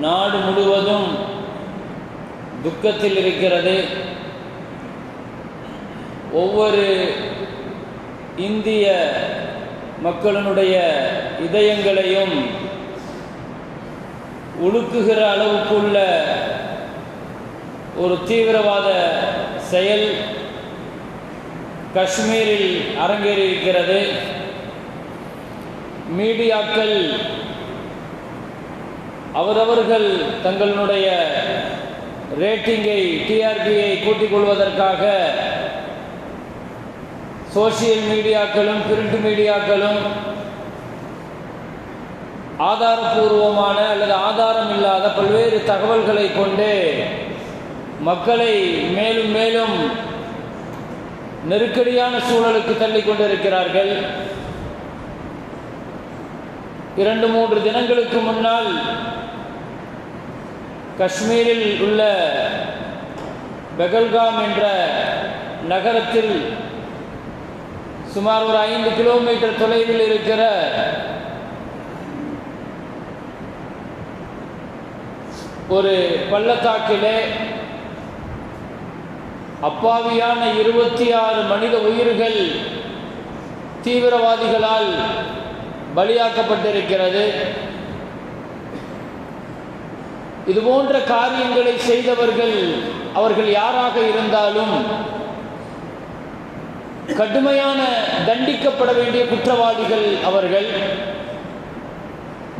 நாடு முழுவதும் துக்கத்தில் இருக்கிறது. ஒவ்வொரு இந்திய மக்களினுடைய இதயங்களையும் உழுக்குகிற அளவுக்குள்ள ஒரு தீவிரவாத செயல் காஷ்மீரில் அரங்கேறியிருக்கிறது. மீடியாக்கள் அவரவர்கள் தங்களுடைய ரேட்டிங்கை டிஆர்பியை கூட்டிக் கொள்வதற்காக சோசியல் மீடியாக்களும் பிரிண்ட் மீடியாக்களும் ஆதாரபூர்வமான அல்லது ஆதாரம் இல்லாத பல்வேறு தகவல்களை கொண்டு மக்களை மேலும் மேலும் நெருக்கடியான சூழலுக்கு தள்ளி கொண்டிருக்கிறார்கள். இரண்டு மூன்று தினங்களுக்கு முன்னால் காஷ்மீரில் உள்ள பெகல்காம் என்ற நகரத்தில் சுமார் ஒரு ஐந்து கிலோமீட்டர் தொலைவில் இருக்கிற ஒரு பள்ளத்தாக்கிலே அப்பாவியான இருபத்தி ஆறு மனித உயிர்கள் தீவிரவாதிகளால் பலியாக்கப்பட்டிருக்கிறது. இது போன்ற காரியங்களை செய்தவர்கள் அவர்கள் யாராக இருந்தாலும் கடுமையான தண்டிக்கப்பட வேண்டிய குற்றவாளிகள் அவர்கள்.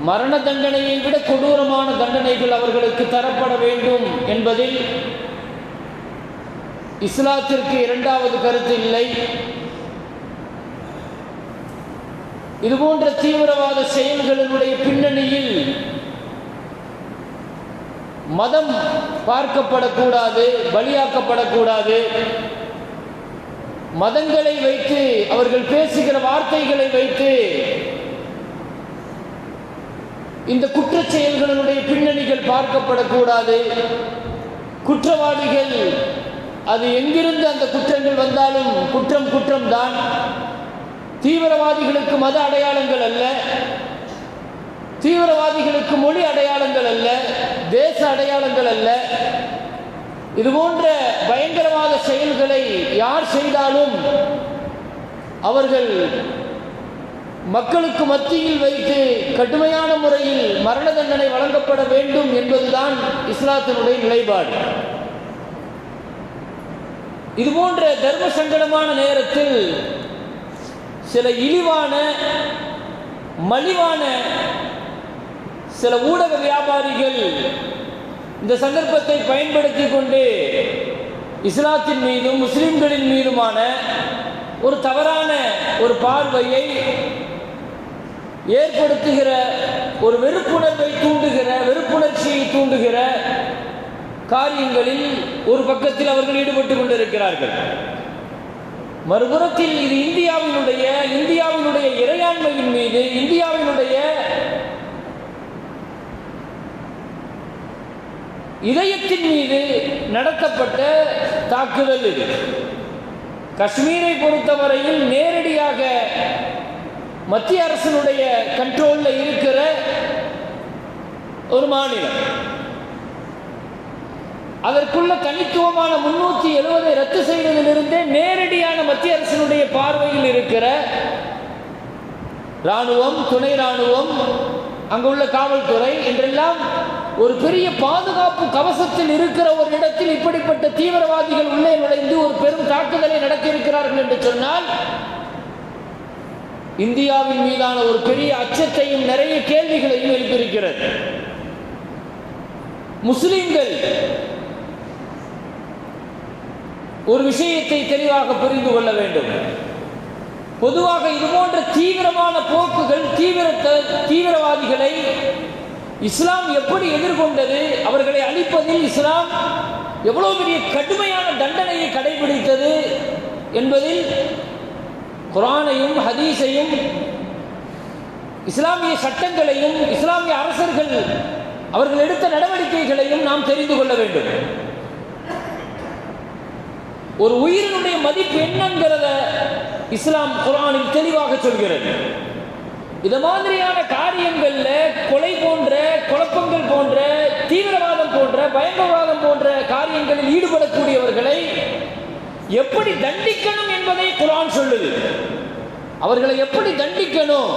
மரண தண்டனையை விட கொடூரமான தண்டனைகள் அவர்களுக்கு தரப்பட வேண்டும் என்பதில் இஸ்லாத்திற்கு இரண்டாவது கருத்து இல்லை. இதுபோன்ற தீவிரவாத செயல்களினுடைய பின்னணியில் மதம் பார்க்கப்படக்கூடாது பலியாக்கப்படக்கூடாது. மதங்களை வைத்து அவர்கள் பேசுகிற வார்த்தைகளை வைத்து இந்த குற்ற செயல்களுடைய பின்னணிகள் பார்க்கப்படக்கூடாது. குற்றவாளிகள் அது எங்கிருந்து அந்த குற்றங்கள் வந்தாலும் குற்றம் குற்றம் தான் தீவிரவாதிகளுக்கு மத அடையாளங்கள் அல்ல. தீவிரவாதிகளுக்கு மொழி அடையாளங்கள் அல்ல தேச அடையாளங்கள் அல்ல. இது போன்ற பயங்கரவாத செயல்களை யார் செய்தாலும் அவர்கள் மக்களுக்கு மத்தியில் வைத்து கடுமையான முறையில் மரண தண்டனை வழங்கப்பட வேண்டும் என்பதுதான் இஸ்லாத்தினுடைய நிலைப்பாடு. இது போன்ற தர்ம சங்கடமான நேரத்தில் சில இழிவான மலிவான சில ஊடக வியாபாரிகள் இந்த சந்தர்ப்பத்தை பயன்படுத்தி கொண்டு இஸ்லாத்தின் மீதும் முஸ்லிம்களின் மீதுமான ஒரு தவறான ஒரு பார்வையை ஏற்படுத்துகிற ஒரு வெறுப்புணர்வை தூண்டுகிற வெறுப்புணர்ச்சியை தூண்டுகிற காரியங்களில் ஒரு பக்கத்தில் அவர்கள் ஈடுபட்டு கொண்டிருக்கிறார்கள். மறுபுறத்தில் இது இந்தியாவினுடைய இந்தியாவினுடைய இறையாண்மையின் மீது இந்தியாவினுடைய இதயத்தின் மீது நடத்தப்பட்ட தாக்குதல் இது. காஷ்மீரை பொறுத்தவரையில் நேரடியாக மத்திய அரசினுடைய கண்ட்ரோலில் இருக்கிற ஒரு மாநிலம். அதற்குள்ள தனித்துவமான முன்னூத்தி எழுபதை ரத்து செய்ததிலிருந்தே நேரடியான மத்திய அரசினுடைய பார்வையில் இருக்கிற ராணுவம் துணை ராணுவம் அங்குள்ள காவல்துறை என்றெல்லாம் ஒரு பெரிய பாதுகாப்பு கவசத்தில் இருக்கிற ஒரு இடத்தில் இப்படிப்பட்ட தீவிரவாதிகள் உள்ளே நுழைந்து ஒரு பெரும் தாக்குதலை நடத்தியிருக்கிறார்கள் என்று சொன்னால் இந்தியாவின் மீதான ஒரு பெரிய அச்சத்தையும் நிறைய கேள்விகளையும் எழுப்பியிருக்கிறது. முஸ்லிம்கள் ஒரு விஷயத்தை தெளிவாக புரிந்து கொள்ள வேண்டும். பொதுவாக இது போன்ற தீவிரமான போக்குகள் தீவிர தீவிரவாதிகளை இஸ்லாம் எப்படி எதிர்கொண்டது? அவர்களை அழிப்பதில் இஸ்லாம் எவ்வளவு பெரிய கடுமையான தண்டனையை கடைபிடித்தது என்பதில் குரானையும் ஹதீஸையும் இஸ்லாமிய சட்டங்களையும் இஸ்லாமிய அரசர்கள் அவர்கள் எடுத்த நடவடிக்கைகளையும் நாம் தெரிந்து கொள்ள வேண்டும். ஒரு உயிரினுடைய மதிப்பு என்னங்கிறத இஸ்லாம் குரானில் தெளிவாக சொல்கிறது. இது மாதிரியான காரியங்கள்ல கொலை போன்ற குழப்பங்கள் போன்ற தீவிரவாதம் போன்ற பயங்கரவாதம் போன்ற காரியங்களில் ஈடுபடக்கூடியவர்களை எப்படி தண்டிக்கணும் என்பதை குரான் சொல்லுது. அவர்களை எப்படி தண்டிக்கணும்?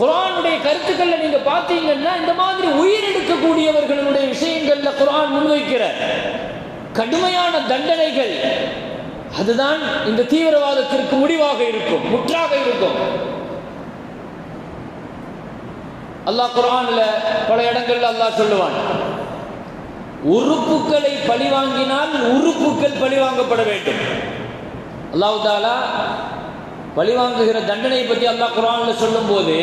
குரானுடைய கருத்துக்கள்ல நீங்க பார்த்தீங்கன்னா இந்த மாதிரி உயிர் எடுக்கக்கூடியவர்களுடைய விஷயங்கள்ல குரான் முன்வைக்கிற கடுமையான தண்டனைகள். அதுதான் இந்த தீவிரவாதத்திற்கு முடிவாக இருக்கும் முற்றாக இருக்கும். அல்லாஹ் குரான்ல பல இடங்கள்ல அல்லாஹ் சொல்லுவான். உறுப்புகளை பழிவாங்கினால் உறுப்புகள் பழிவாங்கப்பட வேண்டும். அல்லாஹ் தாலா பழிவாங்குகிற தண்டனை பற்றி அல்லாஹ் குரான்ல சொல்லும்போது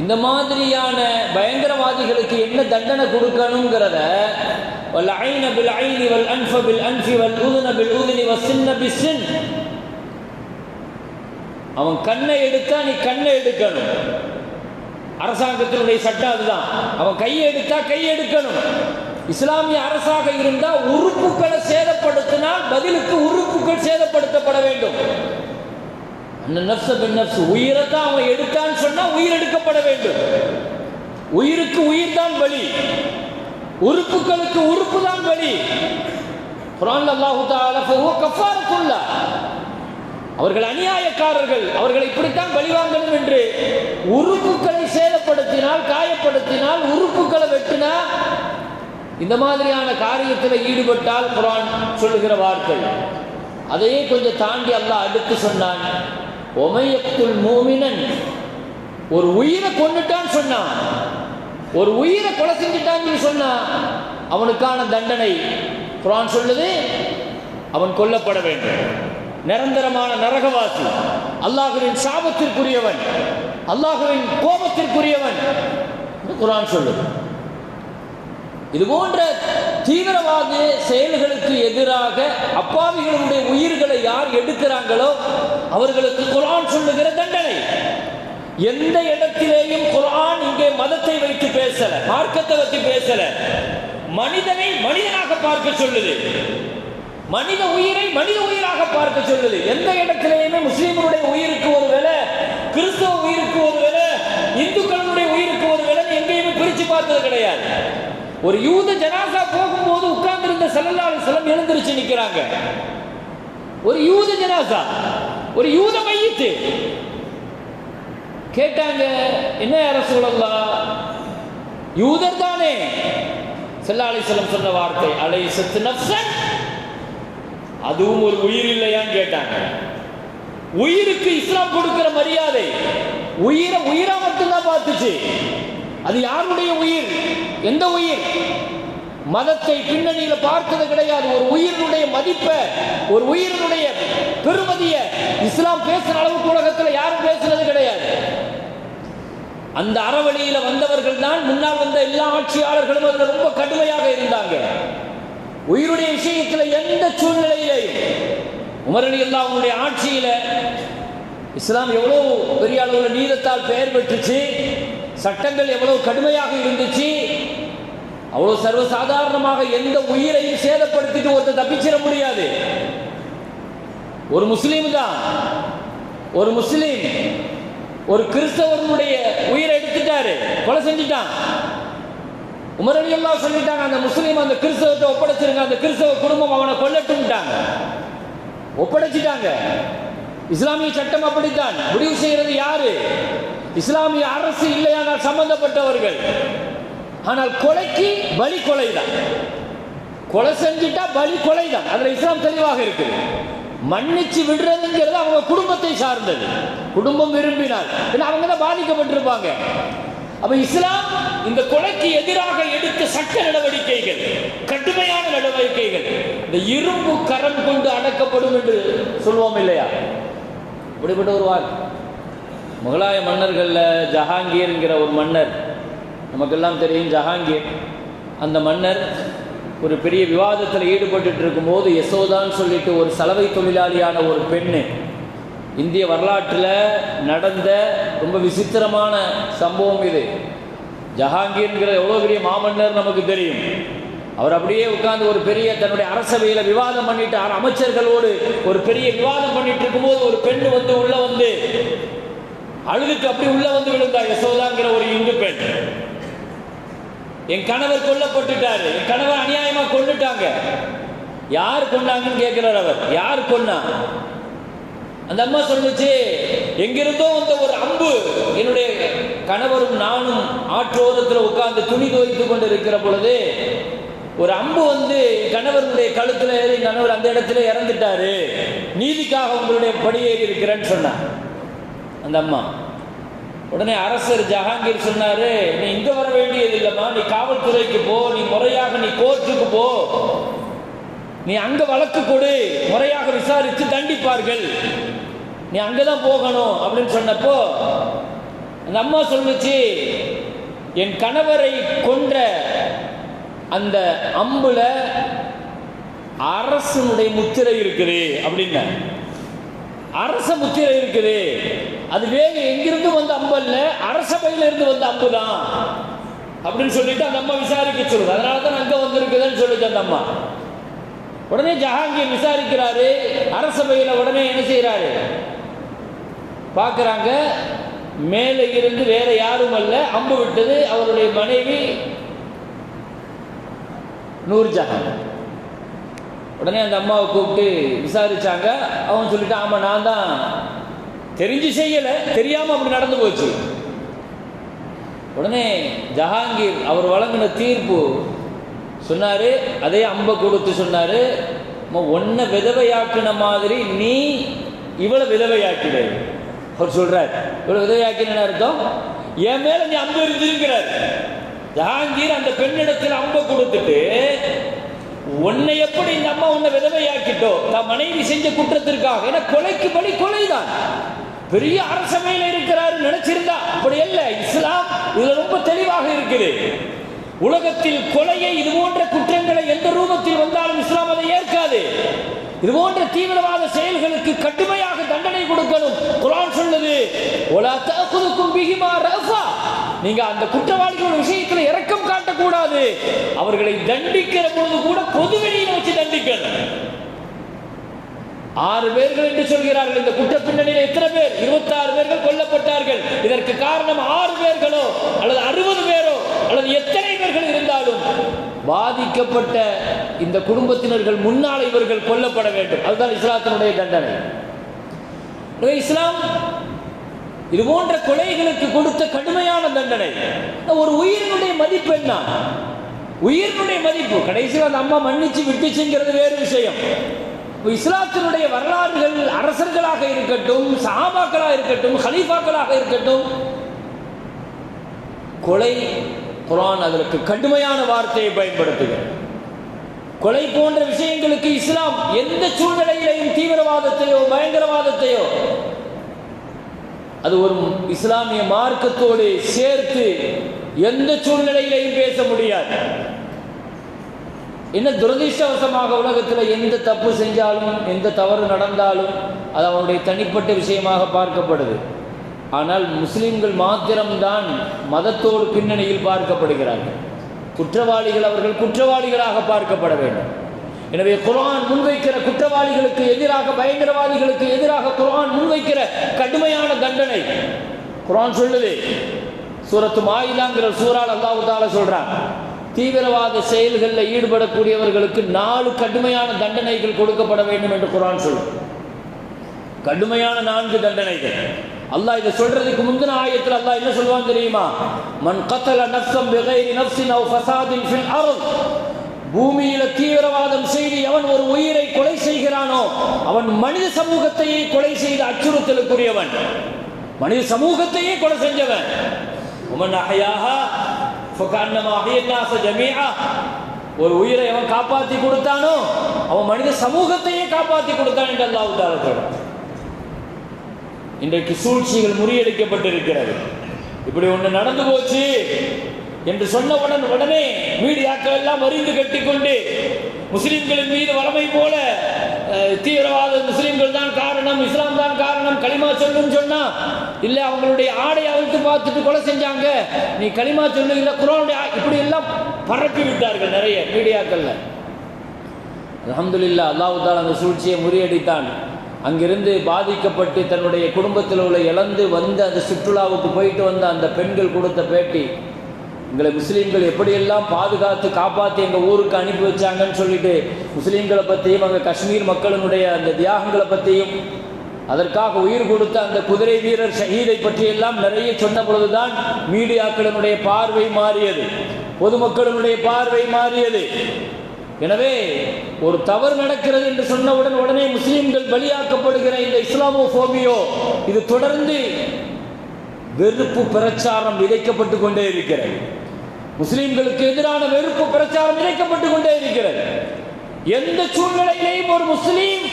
இந்த மாதிரியான பயங்கரவாதிகளுக்கு என்ன தண்டனை கொடுக்கணுங்கிறத வல் ஐன பில் ஐனி வல் அன்ஃப பில் அன்ஃபி வல் பில் சின்ன பி சின். அவன் கண்ணை எடுத்தா நீ கண்ணை எடுக்கணும். அரசாங்கத்தினுடைய சட்டம் அதுதான். அவன் கையை எடுத்தா எடுக்கணும். இஸ்லாமிய அரசாக இருந்தால் உறுப்புகளை சேதப்படுத்தினால் பதிலுக்கு உறுப்புகள் சேதப்படுத்தப்பட வேண்டும். அந்த நப்ச பின் நப்சு உயிரை தான் அவன் எடுத்தான்னு சொன்னா உயிர் எடுக்கப்பட வேண்டும். உயிருக்கு உயிர் தான் பலி உறுப்புகளுக்கு உறுப்பு தான் பலி குரான் அல்லாஹு தாலா ஃபஹுவ கஃபாரத்துல்லா அவர்கள் அநியாயக்காரர்கள். அவர்களை இப்படித்தான் பழிவாங்கணும் என்று உறுப்புகளை சேதப்படுத்தினால் காயப்படுத்தினால் உறுப்புகளை வெட்டினா இந்த மாதிரியான காரியத்தில் ஈடுபட்டால் குரான் சொல்லுகிற வார்த்தை. அதையே கொஞ்சம் தாண்டி அல்லாஹ் அடுத்து சொன்னான். ஒமையத்துல் மூமினன். ஒரு உயிரை கொண்டுட்டான்னு சொன்னான். ஒரு உயிரை கொலை செஞ்சுட்டான்னு சொன்னான். அவனுக்கான தண்டனை குரான் சொல்லுது. அவன் கொல்லப்பட வேண்டும். நிரந்தரமான நரகவாசி. அல்லாஹுவின் சாபத்திற்குரியவன். அல்லாஹுவின் கோபத்திற்குரியவன். குரான் சொல்லுது. இது போன்ற தீவிரவாத செயல்களுக்கு எதிராக அப்பாவிகளுடைய உயிர்களை யார் எடுக்கிறாங்களோ அவர்களுக்கு குரான் சொல்லுகிற தண்டனை. எந்த இடத்திலேயும் குரான் இங்கே மதத்தை வைத்து பேசல மார்க்கத்தை வைத்து பேசல. மனிதனை மனிதனாக பார்க்க சொல்லுது. மனித உயிரை மனித உயிராக பார்க்க சொல்லுது. எந்த இடத்திலேயுமே முஸ்லீம்களுடைய உயிருக்கு ஒரு விலை கிறிஸ்தவ உயிருக்கு ஒரு விலை இந்துக்களுடைய உயிருக்கு ஒரு விலை எங்கேயுமே பிரிச்சு பார்த்தது கிடையாது. ஒரு யூத ஜனாசா போகும்போது உட்கார்ந்திருந்த சல்லல்லா அலிஸ்லாம் எழுந்திருச்சு நிக்கிறாங்க. ஒரு யூத ஜனாசா ஒரு யூத மையத்து கேட்டாங்க என்ன அரசு யூதர் தானே. செல்லாலை செல்லம் சொன்ன வார்த்தை அலை சத்து நப்சன் அதுவும் ஒரு உயிர் இல்லையான்னு கேட்டாங்க. உயிருக்கு இஸ்லாம் கொடுக்கிற மரியாதை உயிரை உயிரா மட்டும்தான் பார்த்துச்சு. அது யாருடைய உயிர்? எந்த உயிர்? மதத்தை பின்னணியில பார்த்தது கிடையாது. ஒரு உயிரினுடைய மதிப்பை ஒரு உயிரினுடைய பெருமதிய இஸ்லாம் பேசுற அளவுக்கு உலகத்தில் யாரும் பேசுறது கிடையாது. அந்த அறவழியில வந்தவர்கள் தான் முன்னால் வந்த எல்லா ஆட்சியாளர்களும் அதுல ரொம்ப கடுமையாக இருந்தாங்க. உயிருடைய விஷயத்தில் எந்த சூழ்நிலையிலையும் உமரணி எல்லாம் அவனுடைய ஆட்சியில இஸ்லாம் எவ்வளோ பெரிய அளவில் நீதத்தால் பெயர் பெற்றுச்சு சட்டங்கள் எவ்வளவு கடுமையாக இருந்துச்சு அவ்வளோ சர்வசாதாரணமாக எந்த உயிரையும் சேதப்படுத்திட்டு ஒருத்தர் தப்பிச்சிட முடியாது. ஒரு முஸ்லீம் தான். ஒரு முஸ்லீம் ஒரு கிறிஸ்தவனுடைய உயிரை எடுத்துட்டாரு கொலை செஞ்சுட்டான். உமரடி எல்லாம் சொல்லிட்டாங்க அந்த முஸ்லீம் அந்த கிறிஸ்தவத்தை ஒப்படைச்சிருங்க அந்த கிறிஸ்தவ குடும்பம் அவனை கொல்லட்டும்ட்டாங்க. ஒப்படைச்சிட்டாங்க. இஸ்லாமிய சட்டம் அப்படித்தான். முடிவு செய்யறது யாரு? இஸ்லாமிய அரசு இல்லையானால் சம்பந்தப்பட்டவர்கள். ஆனால் கொலைக்கு பலி கொலை தான் கொலை செஞ்சுட்டா பலி கொலை தான் அதுல இஸ்லாம் தெளிவாக இருக்குது. மன்னிச்சு விடுறதுங்கிறது அவங்க குடும்பத்தை சார்ந்தது. குடும்பம் விரும்பினால். அவங்க தான் பாதிக்கப்பட்டிருப்பாங்க. அப்ப இஸ்லாம் இந்த கொலைக்கு எதிராக எடுத்த சட்ட நடவடிக்கைகள் கடுமையான நடவடிக்கைகள் இந்த இரும்பு கரம் கொண்டு அடக்கப்படும் என்று சொல்லுவோம் இல்லையா? இப்படிப்பட்ட ஒரு வாழ் முகலாய மன்னர்களில் ஜஹாங்கீர்ங்கிற ஒரு மன்னர் நமக்கெல்லாம் தெரியும் ஜஹாங்கீர். அந்த மன்னர் ஒரு பெரிய விவாதத்தில் ஈடுபட்டு இருக்கும்போது யசோதான்னு சொல்லிட்டு ஒரு சலவை தொழிலாளியான ஒரு பெண்ணு இந்திய வரலாற்றில் நடந்த ரொம்ப விசித்திரமான சம்பவம் இது. ஜஹாங்கீர்ங்கிற எவ்வளோ பெரிய மாமன்னர் நமக்கு தெரியும். அவர் அப்படியே உட்கார்ந்து ஒரு பெரிய தன்னுடைய அரசவையில் விவாதம் பண்ணிட்டு அர- அமைச்சர்களோடு ஒரு பெரிய விவாதம் பண்ணிட்டு இருக்கும்போது ஒரு பெண் வந்து உள்ள வந்து அழுதுக்கு அப்படி உள்ள வந்து விழுந்தார் யசோதாங்கிற ஒரு இந்து பெண். என் கணவர் கொல்லப்பட்டுட்டாரு. என் கணவர் அநியாயமா கொண்டுட்டாங்க யார் கொண்டாங்கன்னு கேட்கிறார் அவர். யார் கொன்னா? அந்த அம்மா சொல்லுச்சு எங்கிருந்தோ வந்த ஒரு அம்பு என்னுடைய கணவரும் நானும் ஆற்றோரத்தில் உட்கார்ந்து துணி துவைத்து கொண்டு இருக்கிற பொழுது ஒரு அம்பு வந்து கணவருடைய கழுத்துல ஏறி கணவர் அந்த இடத்துல இறந்துட்டாரு. நீதிக்காக உங்களுடைய படியேறி இருக்கிறேன்னு சொன்னார். அந்த அம்மா உடனே அரசர் ஜஹாங்கீர் சொன்னாரு நீ இங்க வர வேண்டியது இல்லைம்மா நீ காவல்துறைக்கு போ நீ முறையாக நீ கோர்ட்டுக்கு போ. நீ அங்க வழக்கு கொடு முறையாக விசாரித்து தண்டிப்பார்கள். நீ அங்கே தான் போகணும் அப்படின்னு சொன்னப்போ அந்த அம்மா சொல்லுச்சு என் கணவரை கொன்ற அந்த அம்புல அரசனுடைய முத்திரை இருக்குது அப்படின்ன. அரச முத்திரை இருக்குது. அது வேக எங்கிருந்து வந்த அம்பு அல்ல அரசபையில இருந்து வந்த அம்பு தான் அப்படின்னு சொல்லிட்டு அந்த அம்மா விசாரிக்க சொல்லுது. அதனால தான் அங்க வந்திருக்குதுன்னு சொல்லிச்சு அந்த அம்மா. உடனே ஜஹாங்கீர் விசாரிக்கிறாரு அரசபையில் உடனே என்ன செய்யறாரு பார்க்குறாங்க. மேலே இருந்து வேற யாரும் அல்ல. அம்பு விட்டது அவருடைய மனைவி நூர்ஜஹான். உடனே அந்த அம்மாவை கூப்பிட்டு விசாரிச்சாங்க. அவன் சொல்லிட்டு ஆமாம் நான் தான். தெரிஞ்சு செய்யலை. தெரியாமல் அப்படி நடந்து போச்சு. உடனே ஜஹாங்கீர் அவர் வழங்கின தீர்ப்பு சொன்னாரு. அதே அம்பை கொடுத்து சொன்னாரு. உன்னை விதவையாக்கின மாதிரி நீ இவளை விதவையாக்கிடு. அவர் சொல்றார் இவளை உதவியாக்கின அர்த்தம்? என் மேல நீ அம்பு இருந்திருக்கிறார் ஜஹாங்கீர் அந்த பெண்ணிடத்தில் அம்பை கொடுத்துட்டு உன்னை எப்படி இந்த அம்மா உன்னை விதவையாக்கிட்டோ நான் மனைவி செஞ்ச குற்றத்திற்காக ஏன்னா கொலைக்கு பலி கொலைதான். பெரிய அரசமையில் இருக்கிறாரு நினைச்சிருந்தா அப்படி அல்ல. இஸ்லாம் இதுல ரொம்ப தெளிவாக இருக்குது. உலகத்தில் கொலையை இது போன்ற குற்றங்களை எந்த ரூபத்தில் வந்தாலும் இஸ்லாம் அதை ஏற்காது. இது போன்ற தீவிரவாத செயல்களுக்கு கடுமையாக தண்டனை கொடுக்கணும். குரான் சொல்லுது நீங்க அந்த குற்றவாளிகள் விஷயத்தில் இரக்கம் காட்டக்கூடாது. அவர்களை தண்டிக்கிற பொழுது கூட பொதுவெளியில் வச்சு தண்டிக்கணும். ஆறு பேர்கள் என்று சொல்கிறார்கள் இந்த குற்ற பின்னணியில் எத்தனை பேர்? இருபத்தி ஆறு பேர்கள் கொல்லப்பட்டார்கள். இதற்கு காரணம் ஆறு பேர்களோ அல்லது அறுபது பேரோ அல்லது எத்தனை பேர்கள் இருந்தாலும் பாதிக்கப்பட்ட இந்த குடும்பத்தினர்கள் முன்னால் இவர்கள் கொல்லப்பட வேண்டும். அதுதான் இஸ்லாத்தினுடைய தண்டனை. இஸ்லாம் இது போன்ற கொலைகளுக்கு கொடுத்த கடுமையான தண்டனை. ஒரு உயிரினுடைய மதிப்பு என்ன? உயிரினுடைய மதிப்பு. கடைசியில் அந்த அம்மா மன்னிச்சு விட்டுச்சுங்கிறது வேறு விஷயம். இஸ்லாத்தினுடைய வரலாறுகள் அரசர்களாக இருக்கட்டும் சஹாபாக்களாக இருக்கட்டும் ஹலீஃபாக்களாக இருக்கட்டும் கொலை குரான் அதற்கு கடுமையான வார்த்தையை பயன்படுத்துகிறது. கொலை போன்ற விஷயங்களுக்கு இஸ்லாம் எந்த சூழ்நிலையிலையும் தீவிரவாதத்தையோ பயங்கரவாதத்தையோ அது ஒரு இஸ்லாமிய மார்க்கத்தோடு சேர்த்து எந்த சூழ்நிலையிலையும் பேச முடியாது. என்ன துரதிருஷ்டவசமாக உலகத்தில் எந்த தப்பு செஞ்சாலும் எந்த தவறு நடந்தாலும் அது அவனுடைய தனிப்பட்ட விஷயமாக பார்க்கப்படுது. ஆனால் முஸ்லிம்கள் மாத்திரம்தான் மதத்தோடு பின்னணியில் பார்க்கப்படுகிறார்கள். குற்றவாளிகள் அவர்கள் குற்றவாளிகளாக பார்க்கப்பட வேண்டும். எனவே குரான் முன்வைக்கிற குற்றவாளிகளுக்கு எதிராக பயங்கரவாதிகளுக்கு எதிராக குரான் முன்வைக்கிற கடுமையான தண்டனை. குரான் சொல்லுது சூரத்து மாயிலாங்கிற சூறால் அல்லாஹு சொல்றான் தீவிரவாத செயல்களில் ஈடுபடக்கூடியவர்களுக்கு நாலு கடுமையான தண்டனைகள் கொடுக்கப்பட வேண்டும் என்று குரான் சொல்லும் கடுமையான நான்கு தண்டனைகள். அல்லாஹ் இதை சொல்றதுக்கு முந்தின ஆயத்தில் அல்லாஹ் என்ன சொல்லுவான் தெரியுமா? மன் கத்தல நஃப்ஸம் பிகைரி நஃப்ஸின் அவ் ஃபசாதின் ஃபில் அருள் பூமியில தீவிரவாதம் செய்து அவன் ஒரு உயிரை கொலை செய்கிறானோ அவன் மனித சமூகத்தையே கொலை செய்து அச்சுறுத்தலுக்குரியவன். மனித சமூகத்தையே கொலை செஞ்சவன். உமன் அஹயாஹா ஃபகன்னமா அஹியன்னாஸ ஜமீஆ ஒரு உயிரை அவன் காப்பாத்தி கொடுத்தானோ அவன் மனித சமூகத்தையே காப்பாத்தி கொடுத்தான் என்று அல்லாஹ் தாலா சொல்றான். இன்றைக்கு சூழ்ச்சிகள் முறியடிக்கப்பட்டிருக்கிறது. இப்படி ஒன்று நடந்து போச்சு என்று சொன்னவுடன் உடனே மீடியாக்கள் எல்லாம் அறிந்து கட்டிக்கொண்டு முஸ்லிம்களின் மீது வளமை போல தீவிரவாத முஸ்லிம்கள் தான் காரணம் இஸ்லாம் தான் காரணம் களிமா சொல்லுன்னு சொன்னா இல்ல அவங்களுடைய ஆடை அவிழ்த்து பார்த்துட்டு கொலை செஞ்சாங்க நீ களிமா சொல்லு இல்ல குரானுடைய இப்படி எல்லாம் பறக்கி விட்டார்கள் நிறைய மீடியாக்கள்ல. அலமதுல்லா அல்லாஹ் அந்த சூழ்ச்சியை முறியடித்தான். அங்கிருந்து பாதிக்கப்பட்டு தன்னுடைய குடும்பத்தில் உள்ள இழந்து வந்து அந்த சுற்றுலாவுக்கு போயிட்டு வந்த அந்த பெண்கள் கொடுத்த பேட்டி எங்களை முஸ்லீம்கள் எப்படியெல்லாம் பாதுகாத்து காப்பாற்றி எங்கள் ஊருக்கு அனுப்பி வச்சாங்கன்னு சொல்லிட்டு முஸ்லீம்களை பற்றியும் அங்கே காஷ்மீர் மக்களினுடைய அந்த தியாகங்களை பற்றியும் அதற்காக உயிர் கொடுத்த அந்த குதிரை வீரர் ஷஹீதை பற்றியெல்லாம் நிறைய சொன்ன பொழுதுதான் மீடியாக்களினுடைய பார்வை மாறியது பொதுமக்களினுடைய பார்வை மாறியது. எனவே ஒரு தவறு நடக்கிறது என்று சொன்னவுடன் உடனே முஸ்லிம்கள் பலியாக்கப்படுகிற இந்த இஸ்லாமோ போபியோ இது தொடர்ந்து வெறுப்பு பிரச்சாரம் விதைக்கப்பட்டு கொண்டே இருக்கிறது. முஸ்லிம்களுக்கு எதிரான வெறுப்பு பிரச்சாரம் விதைக்கப்பட்டு கொண்டே இருக்கிறது. எந்த சூழ்நிலையிலையும் ஒரு முஸ்லீம்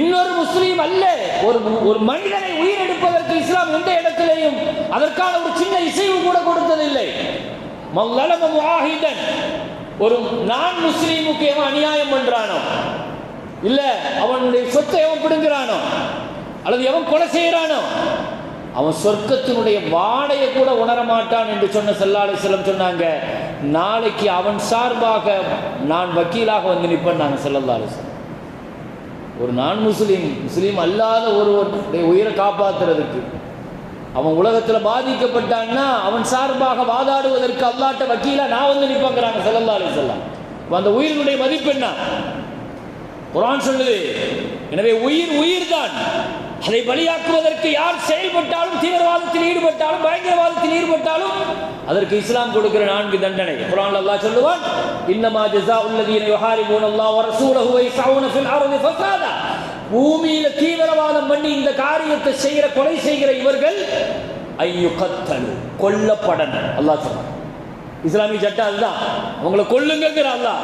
இன்னொரு முஸ்லீம் அல்ல. ஒரு ஒரு மனிதனை உயிரெடுப்பதற்கு இஸ்லாம் எந்த இடத்திலேயும் அதற்கான ஒரு சின்ன இசைவு கூட கொடுத்ததில்லை. மல்லலம முஆஹிதன் ஒரு நான் முஸ்லீமுக்கு எவன் அநியாயம் பண்றானோ? இல்ல அவனுடைய சொத்தை எவன் பிடுங்கிறானோ? அல்லது எவன் கொலை செய்யறானோ? அவன் சொர்க்கத்தினுடைய வாடையை கூட உணர மாட்டான் என்று சொன்ன செல்லாலை செல்லம் சொன்னாங்க. நாளைக்கு அவன் சார்பாக நான் வக்கீலாக வந்து நிற்பேன் நாங்கள் செல்லல்லாலை ஒரு நான் முஸ்லீம் முஸ்லீம் அல்லாத ஒருவருடைய உயிரை காப்பாத்துறதுக்கு அவன் உலகத்தில் பாதிக்கப்பட்டான்னா அவன் சார்பாக வாதாடுவதற்கு அல்லாட்ட வக்கீலா நான் வந்து நிற்பங்கிறாங்க செல்லல்லா அலி செல்லாம் அந்த உயிரினுடைய மதிப்பு என்ன? குரான் சொல்லுது எனவே உயிர் உயிர் தான் அதை பலியாக்குவதற்கு யார் செயல்பட்டாலும் தீவிரவாதத்தில் ஈடுபட்டாலும் பயங்கரவாதத்தில் ஈடுபட்டாலும் அதற்கு இஸ்லாம் கொடுக்கிற நான்கு தண்டனை. குரான் அல்லாஹ் சொல்லுவான் இன்னமா ஜஸா உள்ளதீன யுஹாரிபூன் அல்லாஹ் வ ரசூலஹு வ யஸ்அவுன ஃபில் அர்தி ஃபஸாதா. பூமியில தீவிரவாதம் பண்ணி இந்த காரியத்தை செய்கிற கொலை செய்கிற இவர்கள் ஐயோ கத்தலு கொல்லப்படணும் அல்லாஹ் சொல்றான் இஸ்லாமிய சட்டம் அதுதான். அவங்களை கொல்லுங்கிற அல்லாஹ்.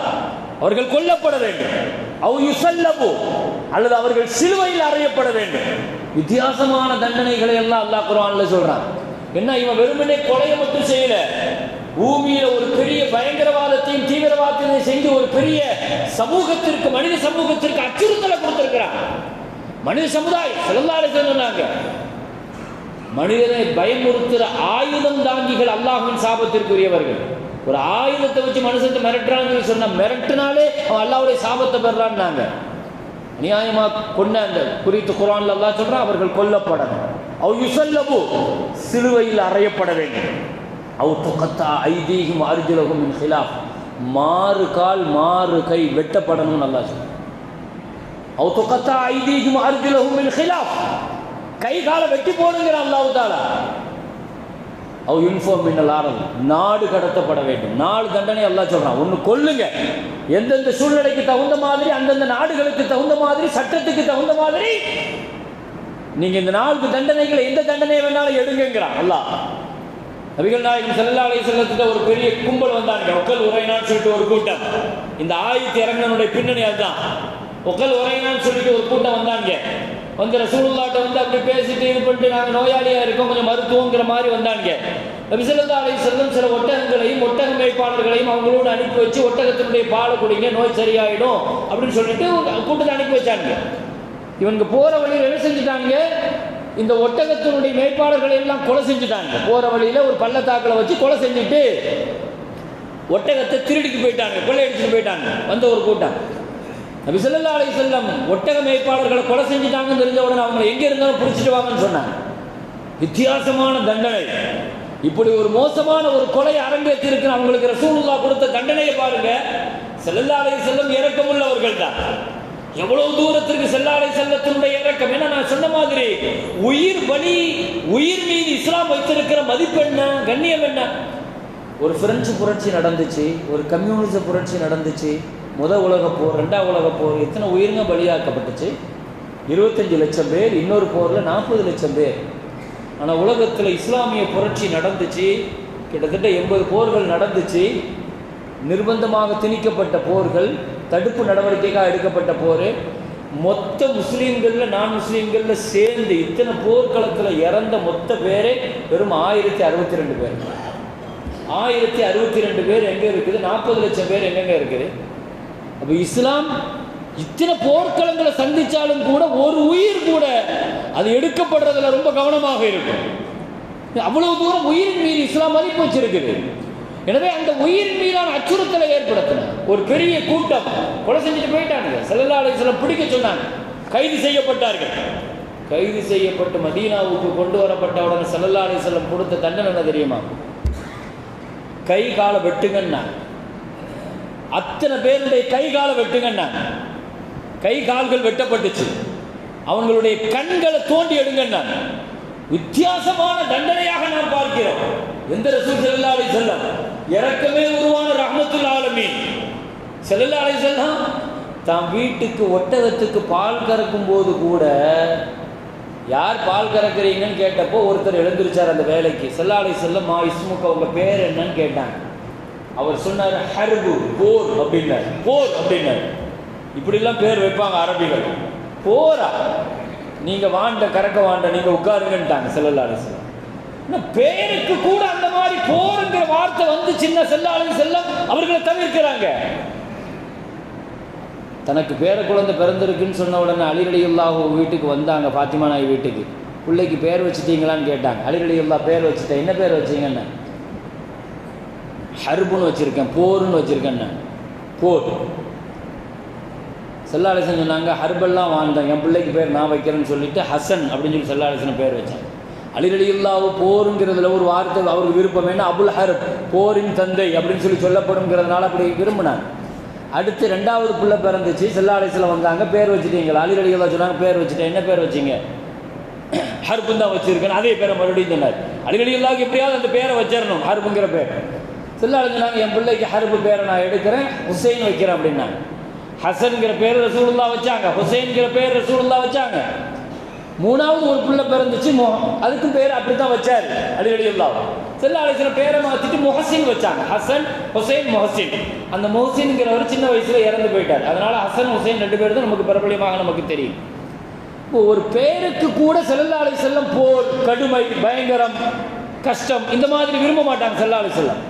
அவர்கள் கொல்லப்பட வேண்டும். அவ் யுசல்லபு அல்லது அவர்கள் சிலுவையில் அறையப்பட வேண்டும். வித்தியாசமான தண்டனைகளை எல்லாம் அல்லாஹ் குரான்ல சொல்றான். என்ன இவன் வெறுமனே கொலையை மட்டும் செய்யல? பூமியில ஒரு பெரிய பயங்கரவாதத்தையும் தீவிரவாதத்தையும் செஞ்சு ஒரு பெரிய சமூகத்திற்கு மனித சமூகத்திற்கு அச்சுறுத்தலை கொடுத்திருக்கிறான் மனித சமுதாயம் செல்லாறு சொன்னாங்க மனிதனை பயமுறுத்துற ஆயுதம் தாங்கிகள் அல்லாஹின் சாபத்திற்குரியவர்கள். ஒரு ஆயுதத்தை வச்சு மனுஷத்தை மிரட்டுறான்னு சொல்லி சொன்னா மிரட்டினாலே அவன் அல்லாவுடைய சாபத்தை பெறான்னாங்க நியாயமா கொண்ட அந்த குறித்து குரான்ல அல்லாஹ் சொல்றான் அவர்கள் கொல்லப்படணும். அவ் யுசல்லபு சிலுவையில் அறையப்பட வேண்டும். அவ் ஐதீகம் அர்ஜுலகும் ஹிலாஃப். மாறு கால் மாறு கை வெட்டப்படணும்னு நல்லா சொல்லு அவ் ஐதீகம் அர்ஜுலகும் ஹிலாஃப். கை காலை வெட்டி போடுங்கிற அல்லாஹ் தாலா அவ் யூனிஃபார்ம் மின்னல் ஆரம்பம் நாடு கடத்தப்பட வேண்டும். நாலு தண்டனை எல்லாம் சொல்கிறான் ஒன்று கொல்லுங்க. எந்தெந்த சூழ்நிலைக்கு தகுந்த மாதிரி அந்தந்த நாடுகளுக்கு தகுந்த மாதிரி சட்டத்துக்கு தகுந்த மாதிரி நீங்கள் இந்த நான்கு தண்டனைகளை எந்த தண்டனையை வேணாலும் எடுங்கிறான் அல்லாஹ். நபிகள் நாயகம் செல்லல்லா அலை செல்லத்திட்ட ஒரு பெரிய கும்பல் வந்தாங்க. ஒக்கல் உரையினான்னு சொல்லிட்டு ஒரு கூட்டம். இந்த ஆயத்து இறங்கினுடைய பின்னணி அதுதான். ஒக்கல் உரையினான்னு சொல்லிட்டு ஒரு கூட்டம் வந்தாங்க. வந்து ரசூலுல்லாட்ட வந்து அப்படி பேசிட்டு இது பண்ணிட்டு நாங்கள் நோயாளியாக இருக்கோம் கொஞ்சம் மருத்துவங்கிற மாதிரி வந்தாங்க. நபிசல்லா அலை செல்லம் சில ஒட்டகங்களையும் ஒட்டக மேய்ப்பாளர்களையும் அவங்களோட அனுப்பி வச்சு ஒட்டகத்தினுடைய பாலை குடிங்க நோய் சரியாயிடும் அப்படின்னு சொல்லிட்டு கூட்டத்தை அனுப்பி வச்சாங்க. இவனுக்கு போகிற வழியில் என்ன செஞ்சுட்டாங்க? இந்த ஒட்டகத்தினுடைய மேற்பாளர்களை எல்லாம் கொலை செஞ்சுட்டாங்க. போகிற வழியில் ஒரு பள்ளத்தாக்கில் வச்சு கொலை செஞ்சுட்டு ஒட்டகத்தை திருடிக்கு போயிட்டாங்க. கொள்ளையடிச்சுட்டு போயிட்டாங்க. வந்த ஒரு கூட்டம். நபி அலை செல்லம் ஒட்டக மேய்ப்பாளர்களை கொலை செஞ்சுட்டாங்கன்னு தெரிஞ்ச உடனே அவங்களை எங்கே இருந்தாலும் பிடிச்சிட்டு வாங்கன்னு சொன்னாங்க. வித்தியாசமான தண்டனை. இப்படி ஒரு மோசமான ஒரு கொலை அரங்கேற்றி அவங்களுக்கு ரசூலுல்லா கொடுத்த தண்டனையை பாருங்க. செல்லல்லா அலை செல்லம் இறக்கமுள்ளவர்கள் தான் எவ்வளவு தூரத்திற்கு செல்லாலை செல்லத்தினுடைய இறக்கம்? ஏன்னா நான் சொன்ன மாதிரி உயிர் பலி உயிர் மீது இஸ்லாம் வைத்திருக்கிற மதிப்பு என்ன? கண்ணியம் என்ன? ஒரு பிரெஞ்சு புரட்சி நடந்துச்சு ஒரு கம்யூனிச புரட்சி நடந்துச்சு முத உலக போர் ரெண்டாம் உலக போர் எத்தனை உயிருங்க பலியாக்கப்பட்டுச்சு? இருபத்தஞ்சு லட்சம் பேர் இன்னொரு போரில் நாற்பது லட்சம் பேர். ஆனால் உலகத்தில் இஸ்லாமிய புரட்சி நடந்துச்சு கிட்டத்தட்ட எண்பது போர்கள் நடந்துச்சு. நிர்பந்தமாக திணிக்கப்பட்ட போர்கள் தடுப்பு நடவடிக்கைக்காக எடுக்கப்பட்ட போர். மொத்த முஸ்லீம்களில் நான் முஸ்லீம்களில் சேர்ந்து இத்தனை போர்க்களத்தில் இறந்த மொத்த பேரே வெறும் ஆயிரத்தி அறுபத்தி ரெண்டு பேர். ஆயிரத்தி அறுபத்தி ரெண்டு பேர் எங்கே இருக்குது? நாற்பது லட்சம் பேர் எங்கெங்கே இருக்குது? அப்போ இஸ்லாம் இத்தனை போர்க்களங்களை சந்தித்தாலும் கூட ஒரு உயிர் கூட அது எடுக்கப்படுறதுல ரொம்ப கவனமாக இருக்கும். அவ்வளவு தூரம் உயிரின் மீறி இஸ்லாம் மதிப்பு வச்சிருக்குது. எனவே அந்த உயிர் மீதான அச்சுறுத்தலை ஏற்படுத்தின ஒரு பெரிய கூட்டம் கொலை செஞ்சுட்டு போயிட்டாங்க செல்லல்லா அலிஸ்லாம் பிடிக்க சொன்னாங்க. கைது செய்யப்பட்டார்கள். கைது செய்யப்பட்டு மதீனாவுக்கு கொண்டு வரப்பட்ட உடனே செல்லல்லா அலிஸ்லாம் கொடுத்த தண்டனை என்ன தெரியுமா? கை காலை வெட்டுங்கன்னா அத்தனை பேருடைய கை காலை வெட்டுங்கன்னா கை கால்கள் வெட்டப்பட்டுச்சு. அவங்களுடைய கண்களை தோண்டி எடுங்கன்னா வித்தியாசமான தண்டனையாக நாம் பார்க்கிறோம். எந்த ரசூல் ஸல்லல்லாஹு அலைஹி இறக்கமே உருவான ரஹமத்துல் ஆலமி ஸல்லல்லாஹு அலைசல்லாம் தான் வீட்டுக்கு ஒட்டகத்துக்கு பால் கறக்கும் போது கூட யார் பால் கறக்குறீங்கன்னு கேட்டப்போ ஒருத்தர் எழுந்திருச்சார் அந்த வேலைக்கு. செல்லாலை செல்லம்மா இஸ்முக்கு மா பேர் என்னன்னு கேட்டாங்க. அவர் சொன்னார் ஹர்பு போர் அப்படின்னார். போர் அப்படின்னார். இப்படிலாம் பேர் வைப்பாங்க அரபிகள். போரா? நீங்கள் வாண்ட கறக்க வாண்ட நீங்கள் உட்காருங்கன்ட்டாங்க செல்லல்லாலை செல்லம் பேருக்கு கூட அந்த மாதிரி போருங்கிற வார்த்தை வந்து சின்ன செல்லாலும் செல்லம் அவர்களை தவிர்க்கிறாங்க. தனக்கு பேர குழந்தை பிறந்திருக்குன்னு சொன்ன உடனே அலிரலியுல்லாஹ் வீட்டுக்கு வந்தாங்க ஃபாத்திமா நாய் வீட்டுக்கு. பிள்ளைக்கு பேர் வச்சுட்டீங்களான்னு கேட்டாங்க. அலிரலியுல்லா பேர் வச்சுட்டேன். என்ன பேர் வச்சீங்கன்னு? ஹர்புன்னு வச்சுருக்கேன் போர்னு வச்சுருக்கேன் போர். செல்லாலேசன் சொன்னாங்க ஹர்பெல்லாம் வாழ்ந்தேன். என் பிள்ளைக்கு பேர் நான் வைக்கிறேன்னு சொல்லிட்டு ஹசன் அப்படின்னு சொல்லி செல்லாலேசன் பேர் வச்சேன் அலிரலியுல்லாவு போருங்கிறதுல ஒரு வார்த்தை அவருக்கு விருப்பம். என்ன? அபுல் ஹர்ப் போரின் தந்தை அப்படின்னு சொல்லி சொல்லப்படுங்கிறதுனால அப்படி விரும்பினாங்க. அடுத்து ரெண்டாவது பிள்ளை பிறந்துச்சு. செல்லாலேசில் வந்தாங்க. பேர் வச்சுட்டீங்களா? அலிரலியுல்லா சொன்னாங்க. பேர் வச்சுட்டேன். என்ன பேர் வச்சீங்க? ஹர்புன் தான் வச்சுருக்கேன். அதே பேரை மறுபடியும் சொன்னார். அலிரலியுல்லாவுக்கு எப்படியாவது அந்த பேரை வச்சிடணும் ஹர்புங்கிற பேர். செல்லாலேசன் சொன்னாங்க என் பிள்ளைக்கு ஹருப்பு பேரை நான் எடுக்கிறேன் ஹுசைன் வைக்கிறேன் அப்படின்னாங்க. ஹசன்கிற பேர் ரசூலுல்லா வச்சாங்க. ஹுசைன்கிற பேர் ரசூலுல்லா வச்சாங்க. மூணாவது ஒரு பிள்ளை பிறந்துச்சு மொ அதுக்கும் பேர் அப்படி தான் வச்சார் செல்ல செல்லாலேசின பேரை மாற்றிட்டு முஹசின் வச்சாங்க. ஹசன் ஹுசைன் முஹசின் அந்த முஹசின்ங்கிறவர் சின்ன வயசுல இறந்து போயிட்டார். அதனால ஹசன் ஹுசைன் ரெண்டு பேரும் தான் நமக்கு பிரபலியமாக நமக்கு தெரியும். ஒரு பேருக்கு கூட செல்லாலை செல்லம் போர் கடுமை பயங்கரம் கஷ்டம் இந்த மாதிரி விரும்ப மாட்டாங்க செல்லாலை செல்லம்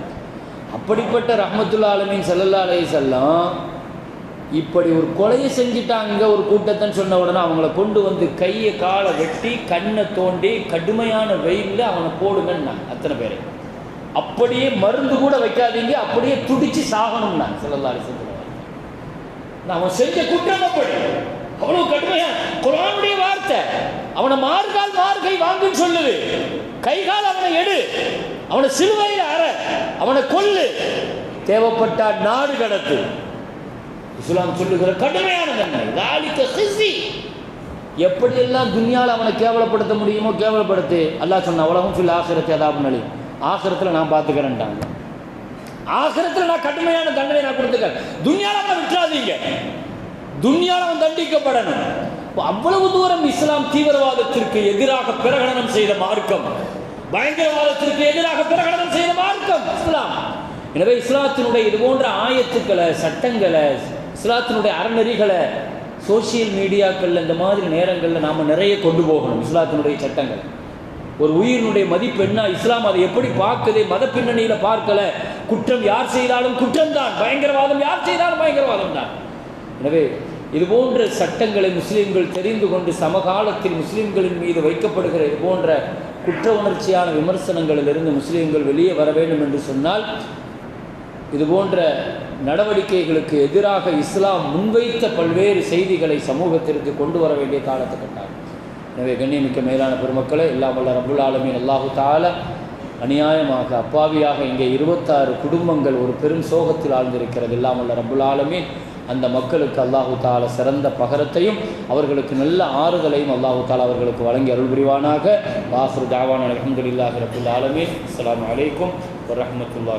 அப்படிப்பட்ட ரஹமத்துல்லா அலமின் செல்லல்லா அலை செல்லம் இப்படி ஒரு கொலையை செஞ்சிட்டாங்க ஒரு கூட்டத்தைன்னு சொன்ன உடனே அவங்கள கொண்டு வந்து கையை காலை வெட்டி கண்ணை தோண்டி கடுமையான வெயிலில் அவனை போடுங்கன்னாங்க அத்தனை பேரை. அப்படியே மருந்து கூட வைக்காதீங்க அப்படியே துடிச்சு சாகணும்னா செல்லல்லா அலை அவன் செஞ்ச குற்றம் அப்படி. அவ்வளவு கடுமையா. குரானுடைய வார்த்தை. அவனை மார்கால் மார்கை வாங்குன்னு சொல்லுது. கை கால் அவனை எடு. அவனை சிலுவையில் அற. அவனை கொல்லு. தேவைப்பட்டால் நாடு கடத்து. இஸ்லாம் சொல்லுகிற கடுமையான தன்மை தாலிக்க சிசி எப்படியெல்லாம் துன்யாவில் அவனை கேவலப்படுத்த முடியுமோ கேவலப்படுத்து. அல்லாஹ் சொன்ன உலகம் ஃபில் ஆசிரத்தை ஏதாவது நலி ஆசிரத்தில் நான் பார்த்துக்கிறேன்ட்டாங்க ஆசிரத்தில் நான் கடுமையான தண்டனை நான் கொடுத்துக்கிறேன். துன்யாவில் அவனை விட்டுறாதீங்க. துன்யாவில் அவன் தண்டிக்கப்படணும். அவ்வளவு தூரம் இஸ்லாம் தீவிரவாதத்திற்கு எதிராக பிரகடனம் செய்த மார்க்கம். பயங்கரவாதத்திற்கு எதிராக பிரகடனம் செய்த மார்க்கம் இஸ்லாம். எனவே இஸ்லாத்தினுடைய இது போன்ற ஆயத்துக்களை சட்டங்களை இஸ்லாத்தினுடைய அறநெறிகளை சோசியல் மீடியாக்களில் இந்த மாதிரி நேரங்களில் நாம் நிறைய கொண்டு போகணும் இஸ்லாத்தினுடைய சட்டங்கள். ஒரு உயிரினுடைய மதிப்பு என்ன? இஸ்லாம் அதை எப்படி பார்க்குது? மத பின்னணியில் பார்க்கல. குற்றம் யார் செய்தாலும் குற்றம்தான். பயங்கரவாதம் யார் செய்தாலும் பயங்கரவாதம் தான் எனவே இது போன்ற சட்டங்களை முஸ்லீம்கள் தெரிந்து கொண்டு சமகாலத்தில் முஸ்லீம்களின் மீது வைக்கப்படுகிற இது போன்ற குற்ற உணர்ச்சியான விமர்சனங்களிலிருந்து முஸ்லீம்கள் வெளியே வர வேண்டும் என்று சொன்னால் இது போன்ற நடவடிக்கைகளுக்கு எதிராக இஸ்லாம் முன்வைத்த பல்வேறு செய்திகளை சமூகத்திற்கு கொண்டு வர வேண்டிய காலத்தை எனவே கண்ணியமிக்க மேலான பெருமக்களை எல்லாம் வல்ல ரபுல் ஆலமின் அல்லாஹு தால அநியாயமாக அப்பாவியாக இங்கே இருபத்தாறு குடும்பங்கள் ஒரு பெரும் சோகத்தில் ஆழ்ந்திருக்கிறது. எல்லாம் வல்ல ரபுல் ஆலமின் அந்த மக்களுக்கு அல்லாஹு தால சிறந்த பகரத்தையும் அவர்களுக்கு நல்ல ஆறுதலையும் அல்லாஹு தாலா அவர்களுக்கு வழங்கி அருள் புரிவானாக. வாஹர் தாவான் அலமதுல்லாஹி ரபுல் ஆலமின். அஸ்லாம் வலைக்கும் வரமத்துல்லா